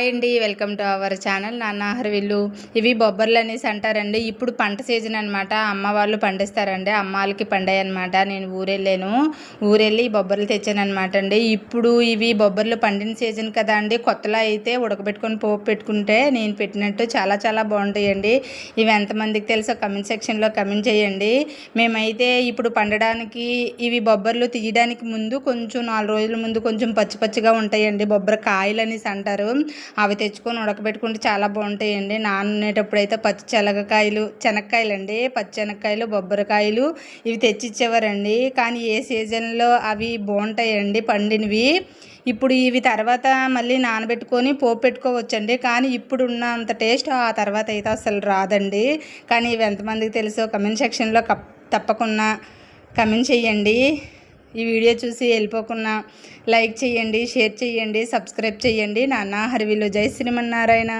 Hi అండి welcome to our channel. నాన్న హరివిల్లు. ఇవి బొబ్బర్లు అనేసి అంటారండి. ఇప్పుడు పంట సీజన్ అనమాట అమ్మ వాళ్ళు పండిస్తారండి. అమ్మ వాళ్ళకి పండాయి అనమాట నేను ఊరెళ్ళాను. ఊరెళ్ళి ఈ బొబ్బర్లు తెచ్చాను అనమాట అండి. ఇప్పుడు ఇవి బొబ్బర్లు పండిన సీజన్ కదా అండి. కొత్తలో అయితే ఉడకబెట్టుకొని పోపు పెట్టుకుంటే నేను పెట్టినట్టు చాలా చాలా బాగుంటాయండి. ఇవి ఎంతమందికి తెలుసో కమెంట్ సెక్షన్లో కమెంట్ చేయండి. మేమైతే ఇప్పుడు పండడానికి ఇవి బొబ్బర్లు తీయడానికి ముందు కొంచెం నాలుగు రోజుల ముందు కొంచెం పచ్చి పచ్చిగా ఉంటాయండి. బొబ్బర కాయలు అనేసి అంటారు. అవి తెచ్చుకొని ఉడకబెట్టుకుంటే చాలా బాగుంటాయండి. నానేటప్పుడు అయితే పచ్చి చెలగకాయలు చెనక్కాయలు అండి పచ్చి చెనక్కాయలు బొబ్బరికాయలు ఇవి తెచ్చిచ్చేవారండి. కానీ ఏ సీజన్లో అవి బాగుంటాయండి పండినవి? ఇప్పుడు ఇవి తర్వాత మళ్ళీ నానబెట్టుకొని పోపు పెట్టుకోవచ్చండి. కానీ ఇప్పుడు ఉన్నంత టేస్ట్ ఆ తర్వాత అయితే అసలు రాదండి. కానీ ఇవి ఎంతమందికి తెలుసో కమెంట్ సెక్షన్లో కప్ తప్పకుండా కమెంట్ చేయండి ఈ వీడియో చూసి వెళ్ళిపోకుండా లైక్ చేయండి షేర్ చేయండి సబ్స్క్రైబ్ చేయండి. నాన్న హరివిలో జై శ్రీమన్నారాయణ.